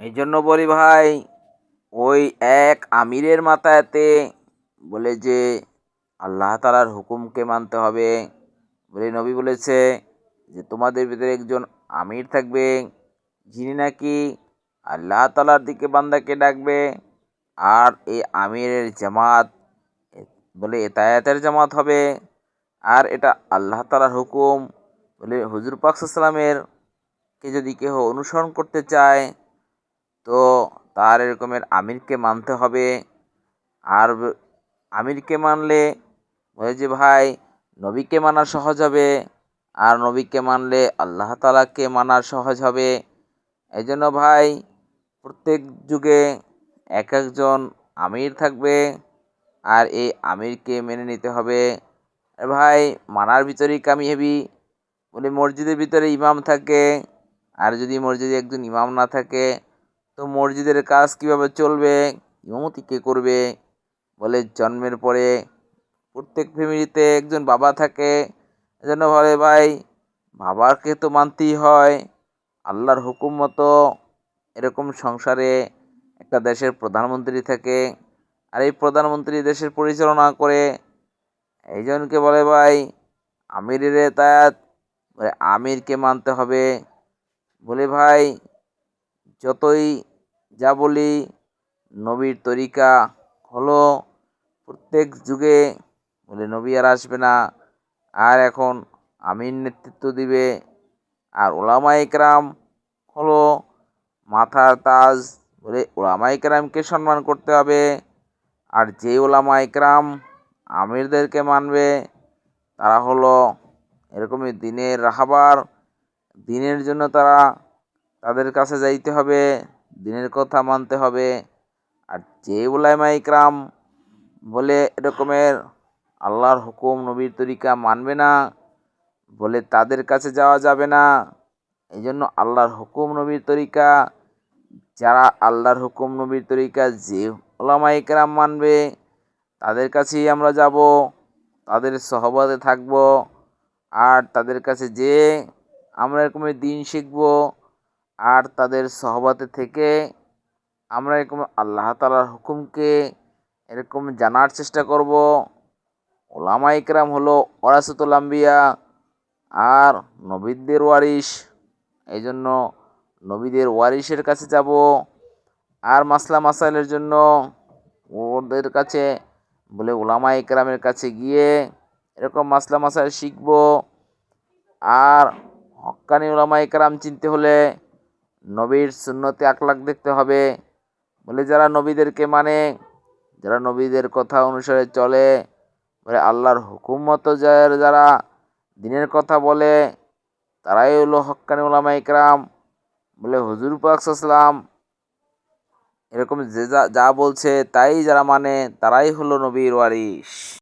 এই জন্য বলি ভাই, ওই এক আমিরের মাথাতে বলে যে আল্লাহ তালার হুকুমকে মানতে হবে। বলে নবী বলেছে যে, তোমাদের ভিতরে একজন আমির থাকবে, যিনি নাকি আল্লাহ তালার দিকে বান্দাকে ডাকবে। আর এই আমিরের জামাত বলে এতায়াতের জামাত হবে। আর এটা আল্লাহ তালার হুকুম। বলে হুজুর পাকসালামের কে যদি কেহ অনুসরণ করতে চায় তো তার এরকমের আমিরকে মানতে হবে। আর আমিরকে মানলে বলে যে, ভাই, নবীকে মানা সহজ হবে। আর নবীকে মানলে আল্লাহ তালাকে মানা সহজ হবে। এই জন্য ভাই, প্রত্যেক যুগে এক একজন আমির থাকবে। আর এই আমিরকে মেনে নিতে হবে। ভাই, মানার ভিতরেই কামি হেবি বলে মসজিদের ভিতরে ইমাম থাকে। আর যদি মসজিদে একজন ইমাম না থাকে তো মসজিদের কাজ কীভাবে চলবে? ইমামতি কে করবে? বলে জন্মের পরে প্রত্যেক ফ্যামিলিতে একজন বাবা থাকে। এজন্য বলে, ভাই, বাবাকে তো মানতেই হয়। আল্লাহর হুকুম মতো এরকম সংসারে একটা দেশের প্রধানমন্ত্রী থাকে আর এই প্রধানমন্ত্রী দেশের পরিচালনা করে। এইজনকে বলে, ভাই আমিরের তায়াত আমিরকে মানতে হবে। বলে, ভাই, যতই যা বলি নবীর তরিকা হলো প্রত্যেক যুগে বলে নবী আর আসবে না, আর এখন আমির নেতৃত্ব দিবে, আর ওলামা ইকরাম হলো মাথার তাজ বলে ওলামা ইকরামকে সম্মান করতে হবে, আর যে ওলামা ইকরাম আমিরদেরকে মানবে, তারা হলো এরকমই দিনের রাহাবার, দিনের জন্য তারা তাদের কাছে যাইতে হবে। দিনের কথা মানতে হবে। আর যে ওলামা ইকরাম বলে এরকমের আল্লাহর হুকুম নবীর তরিকা মানবে না, বলে তাদের কাছে যাওয়া যাবে না এই জন্য আল্লাহর হুকুম নবীর তরিকা, যারা আল্লাহর হুকুম নবীর তরিকা যে ওলামা ইকরাম মানবে, তাদের কাছেই আমরা যাব, তাদের সহবাদে থাকব, আর তাদের কাছে যে আমরা এরকমের দিন শিখব। আর তাদের সহবাতে থেকে আমরা এরকম আল্লাহ তালার হুকুমকে এরকম জানার চেষ্টা করব। ওলামা ইকরাম হলো ওরাসতুল আম্বিয়া আর নবীদের ওয়ারিস এই জন্য নবীদের ওয়ারিসের কাছে যাব আর মাসলা মাসাইলের জন্য ওদের কাছে বলে ওলামা ইকরামের কাছে গিয়ে এরকম মাসলা মাসাইল শিখব। আর হক্কানি ওলামা ইকরাম চিনতে হলে নবীর শূন্যতে আকলাক দেখতে হবে। বলে যারা নবীদেরকে মানে যারা নবীদের কথা অনুসারে চলে, বলে আল্লাহর হুকুম মতো যারা দিনের কথা বলে, তারাই হলো হক্কানি ওলামা ইকরাম। বলে হুজুর পাকসাল্লাম এরকম যে যা যা বলছে তাই যারা মানে তারাই হলো নবীর ওয়ারিস